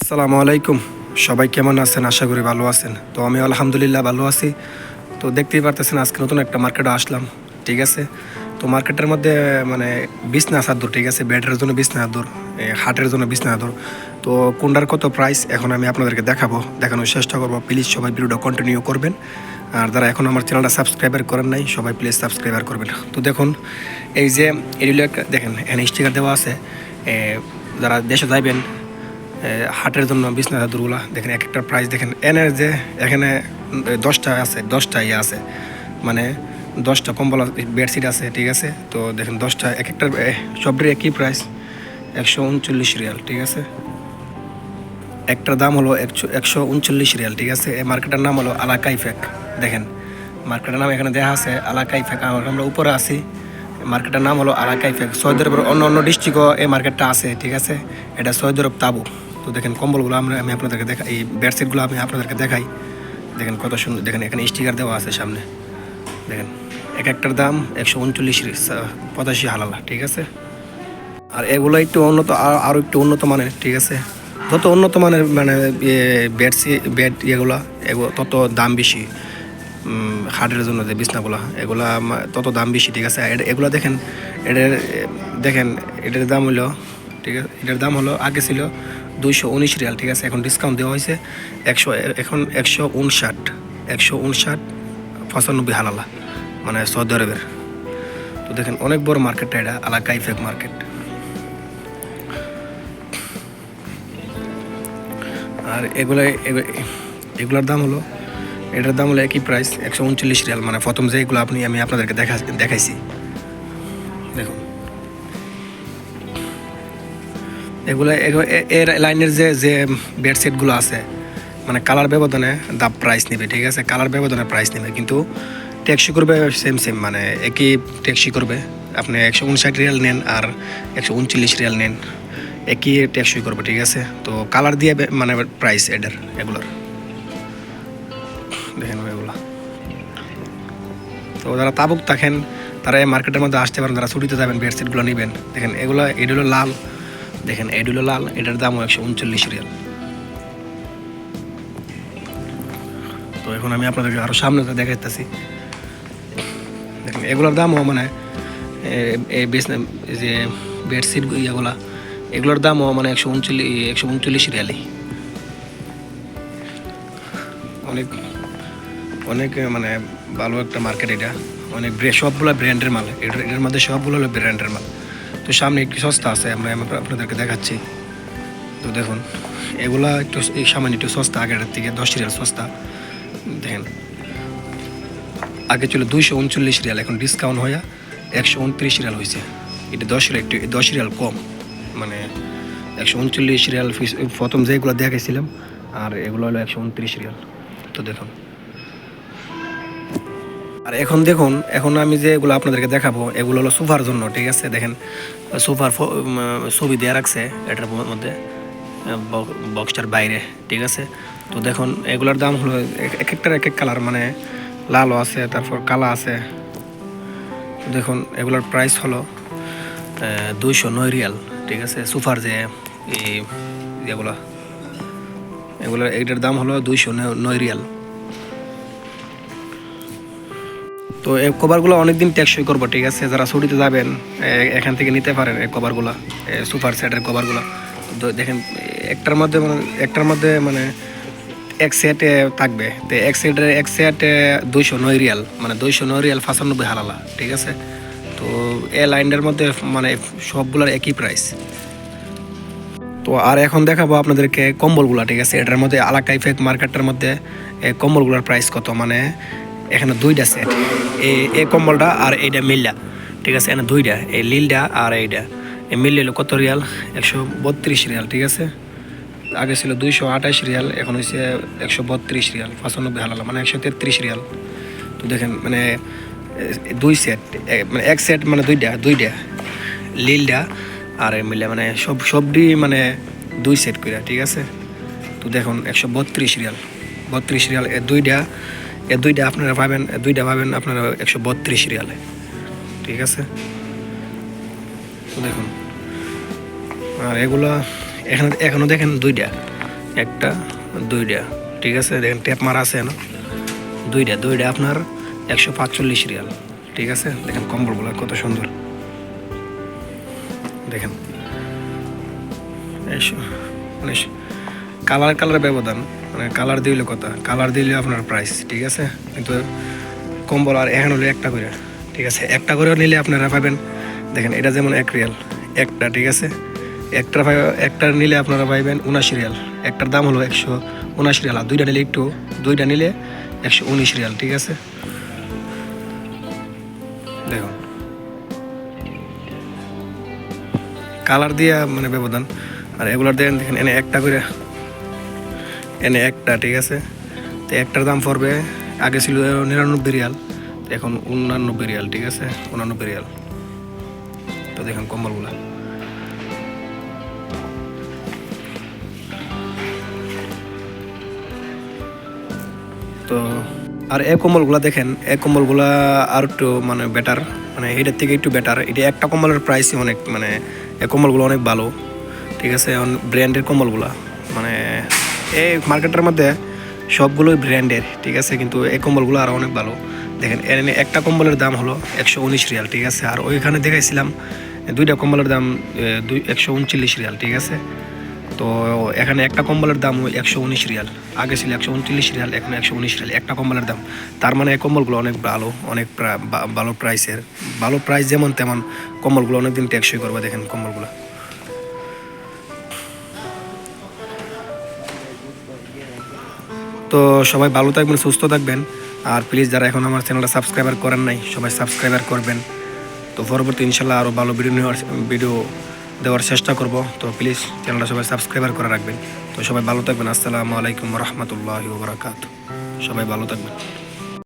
আসসালামু আলাইকুম। সবাই কেমন আছেন? আশা করি ভালো আছেন। তো আমি আলহামদুলিল্লাহ ভালো আছি। তো দেখতেই পারতেছেন আজকে নতুন একটা মার্কেটে আসলাম ঠিক আছে? তো মার্কেটের মধ্যে মানে বিছনা চাদর ঠিক আছে? বেডের জন্য বিছনা চাদর এ, হাটের জন্য বিছনা চাদর তো কোনটার কত প্রাইস এখন আমি আপনাদেরকে দেখাবো দেখানোর চেষ্টা করব। প্লিজ সবাই ভিডিওটা কন্টিনিউ করবেন। আর যারা এখন আমার চ্যানেলটা সাবস্ক্রাইবার করেন নাই সবাই প্লিজ সাবস্ক্রাইবার করবেন। তো দেখুন এই যে এগুলো দেখেন এখানে স্টিকার দেওয়া আছে। যারা দেশে যাইবেন হাটের জন্য বিছনা চাদরগুলা। দেখেন এক একটা প্রাইস দেখেন এনে যে এখানে দশটা আছে, দশটা ইয়ে আছে। মানে দশটা কম্বল বেডশিট আছে, ঠিক আছে? তো দেখেন দশটা, এক একটা সবটির একই প্রাইস একশো উনচল্লিশ রিয়াল, ঠিক আছে? একটার দাম হলো একশো একশো উনচল্লিশ রিয়াল, ঠিক আছে? এই মার্কেটের নাম হলো আলাকাইফেক দেখেন। মার্কেটের নাম এখানে দেখা আছে আলাকাইফেক আর আমরা উপরে আছি, মার্কেটের নাম হলো আলাকাইফেক সৌদি আরবের অন্য অন্য ডিস্ট্রিক্টও এই মার্কেটটা আছে, ঠিক আছে? এটা সৌদি আরব তাবু। তো দেখেন কম্বলগুলো আমরা আমি আপনাদেরকে দেখাই এই বেডশিটগুলো আমি আপনাদেরকে দেখাই। দেখেন কত সুন্দর দেখেন এখানে স্টিকার দেওয়া আছে সামনে। দেখেন, এক একটার দাম একশো উনচল্লিশ, পঁচাশি হালালা, ঠিক আছে? আর এগুলো একটু উন্নত আর- আরও একটু উন্নত মানের, ঠিক আছে? যত উন্নত মানের মানে বেড বেড ইয়েগুলো এগুলো তত দাম বেশি। হার্টের জন্য যে বিছনাগুলো, এগুলা তত দাম বেশি, ঠিক আছে? এগুলা দেখেন এটার দেখেন এটার দাম হলো ঠিক আছে? এটার দাম হলো আগে ছিল দুইশো উনিশ রিয়াল, ঠিক আছে? এখন ডিসকাউন্ট দেওয়া হয়েছে একশো, এখন একশো উনষাট একশো উনষাট, পঁচানব্বই হালালা মানে সৌদি আরবের। তো দেখেন, অনেক বড় মার্কেটটা এটা আলাকাই ফেক মার্কেট আর এগুলো, এগু- এগুলোর দাম হলো, এটার দাম হলো একই প্রাইস একশো উনচল্লিশ রিয়াল মানে প্রথম যে এগুলো আপনি, আমি আপনাদেরকে দেখা, দেখাইছি। দেখুন এগুলো এগু- এর লাইনের যে যে বেডশিটগুলো আছে মানে কালার ব্যবধানে দাম প্রাইস নেবে, ঠিক আছে? কালার ব্যবধানে প্রাইস নেবে, কিন্তু ট্যাক্সি করবে সেম সেম মানে একই ট্যাক্সি করবে। আপনি একশো উনষাট রিয়াল নেন আর একশো উনচল্লিশ রিয়াল নেন, একই ট্যাক্সি করবে, ঠিক আছে? তো কালার দিয়ে মানে প্রাইস এডার এগুলোর। দেখেন এগুলো। তো যারা তাবুক থাকেন, তারা এই মার্কেটের মধ্যে আসতে পারেন, যারা ছুটিতে যাবেন বেডশিটগুলো নেবেন। দেখেন এগুলো এটা হলো লাল। দেখেন এটা হলো লাল, এটার দামও একশো উনচল্লিশ রিয়াল। তো এখন আমি আপনাদেরকে আরও সামনে দেখাইতেছি। দেখেন, এগুলোর দামও মানে এই বেশ যে বেডশিট ইয়েগুলা এগুলোর দামও মানে একশো উনচল্লিশ একশো উনচল্লিশ রিয়ালি অনেক অনেক মানে ভালো একটা মার্কেট এটা। অনেক সবগুলো ব্র্যান্ডের মাল। এটার এটার মধ্যে সবগুলো হলো ব্র্যান্ডের মাল। তো সামনে একটু সস্তা আছে, আমরা আপনাদেরকে দেখাচ্ছি। তো দেখুন, এগুলা একটু সামান্য একটু সস্তা আগের থেকে দশ রিয়াল সস্তা। দেখেন, আগে ছিল দুইশো উনচল্লিশ রিয়াল, এখন ডিসকাউন্ট হয়ে একশো উনত্রিশ রিয়াল হয়েছে এটা দশ রিয়াল, একটু দশ রিয়াল কম। মানে একশো উনচল্লিশ রিয়াল প্রথম যেগুলো দেখাইছিলাম, আর এগুলো হলো একশো উনত্রিশ রিয়াল। তো দেখুন আর এখন দেখুন, এখন আমি যে এগুলো আপনাদেরকে দেখাবো, এগুলো হলো সোফার জন্য, ঠিক আছে? দেখেন, সোফার ছবি দেওয়া রাখছে এটার মধ্যে বক্সটার বাইরে, ঠিক আছে? তো দেখুন, এগুলোর দাম হলো এক- এক একটার এক এক কালার মানে লালও আছে, তারপর কালা আছে। দেখুন, এগুলোর প্রাইস হলো দুইশো নয় রিয়াল, ঠিক আছে? সোফার যে এই এগুলো এইটার দাম হলো দুইশো নয় রিয়াল। তো এই কভারগুলো অনেকদিন টেকসই করব, ঠিক আছে? যারা ছুটিতে যাবেন এখান থেকে নিতে পারেন এই কভারগুলো সুপার সেটের কভারগুলো তো দেখেন, একটার মধ্যে মানে একটার মধ্যে মানে এক সেটে থাকবে। তো এক সেটে এক সেটে দুইশো নয় রিয়াল মানে দুইশো নয় রিয়াল পঁচানব্বই হালালা, ঠিক আছে? তো এ লাইনটার মধ্যে মানে সবগুলোর একই প্রাইস তো আর এখন দেখাবো আপনাদেরকে কম্বলগুলো, ঠিক আছে? এটার মধ্যে আলাকাই ফেক মার্কেটের মধ্যে কম্বলগুলোর প্রাইস কত? মানে এখানে দুইটা সেট এই এই কম্বলটা আর এইটা মিলটা। ঠিক আছে এখানে দুইটা। এই লিলটা আর এইটা। এই মিল হলো কত রিয়াল? একশো বত্রিশ রিয়াল ঠিক আছে? আগে ছিল দুইশো আঠাশ রিয়াল এখন হয়েছে একশো বত্রিশ রিয়াল পঁচানব্বই হালাল মানে একশো তেত্রিশ রিয়াল। তো দেখেন মানে এ, দুই সেট মানে এক সেট মানে দুইটা দুইটা। লিলটা আর এই মিলে মানে সব সবটি মানে দুই সেট করে ঠিক আছে? তো দেখুন একশো বত্রিশ রিয়াল বত্রিশ রিয়াল এ দুইটা এ দুইটা আপনারা পাবেন দুইটা পাবেন আপনারা একশো বত্রিশ রিয়ালে। ঠিক আছে? দেখুন। আর এগুলো এখানে এখনও দেখেন দুইটা। একটা, দুইটা। ঠিক আছে? দেখেন ট্যাপ মারা আছে না দুইটা দুইটা আপনার একশো পাঁচচল্লিশ রিয়াল। ঠিক আছে? দেখেন কম্বলগুলো কত সুন্দর। দেখেন। মানে কালার কালার ব্যবধান। মানে কালার দিলে কথা কালার দিলে আপনার প্রাইস ঠিক আছে? কিন্তু কম্বল আর এখন হলে একটা করে, ঠিক আছে? একটা করে নিলে আপনারা পাবেন, দেখেন, এটা যেমন এক রিয়াল একটা, ঠিক আছে? একটা একটা নিলে আপনারা পাইবেন উনাশি রিয়াল একটার দাম হলো একশো উনাশি রিয়াল আর দুইটা নিলে একটু, দুইটা নিলে একশো উনিশ রিয়াল ঠিক আছে? দেখুন। কালার দিয়ে মানে ব্যবধান, আর এগুলোর দেখেন দেখেন, এনে একটা করে এনে একটা, ঠিক আছে? তো একটার দাম পড়বে, আগে ছিল নিরানব্বই রিয়াল, এখন উনানব্বই রিয়াল, ঠিক আছে? উনানব্বই রিয়াল। তো দেখুন কম্বলগুলা। তো আর এই কম্বলগুলা দেখেন, এই কম্বলগুলা আর একটু মানে বেটার মানে এটার থেকে একটু বেটার এটা একটা কম্বলের প্রাইসই অনেক মানে এই কম্বলগুলো অনেক ভালো, ঠিক আছে? ব্র্যান্ডের কম্বলগুলা মানে এই মার্কেটের মধ্যে সবগুলোই ব্র্যান্ডের ঠিক আছে? কিন্তু এই কম্বলগুলো আরও অনেক ভালো। দেখেন, এর একটা কম্বলের দাম হলো একশো উনিশ রিয়াল, ঠিক আছে? আর ওইখানে দেখাইছিলাম, দুইটা কম্বলের দাম দুই, একশো উনচল্লিশ রিয়াল, ঠিক আছে? তো এখানে একটা কম্বলের দাম ওই একশো উনিশ রিয়াল, আগে ছিল একশো উনচল্লিশ রিয়াল, এখন একশো উনিশ রিয়াল, একটা কম্বলের দাম। তার মানে এই কম্বলগুলো অনেক ভালো অনেক ভালো প্রাইসের ভালো প্রাইস যেমন তেমন কম্বলগুলো অনেকদিন টেকসই করবে, দেখেন কম্বলগুলো। তো সবাই ভালো থাকবেন, সুস্থ থাকবেন। আর প্লিজ যারা এখন আমার চ্যানেলটা সাবস্ক্রাইবার করেন নাই, সবাই সাবস্ক্রাইবার করবেন। তো পরবর্তী ইনশাল্লাহ আরও ভালো ভিডিও নেওয়ার ভিডিও দেওয়ার চেষ্টা করব। তো প্লিজ চ্যানেলটা সবাই সাবস্ক্রাইবার করে রাখবেন। তো সবাই ভালো থাকবেন। আসসালামু আলাইকুম রহমতুল্লাহ বরাকাত সবাই ভালো থাকবেন।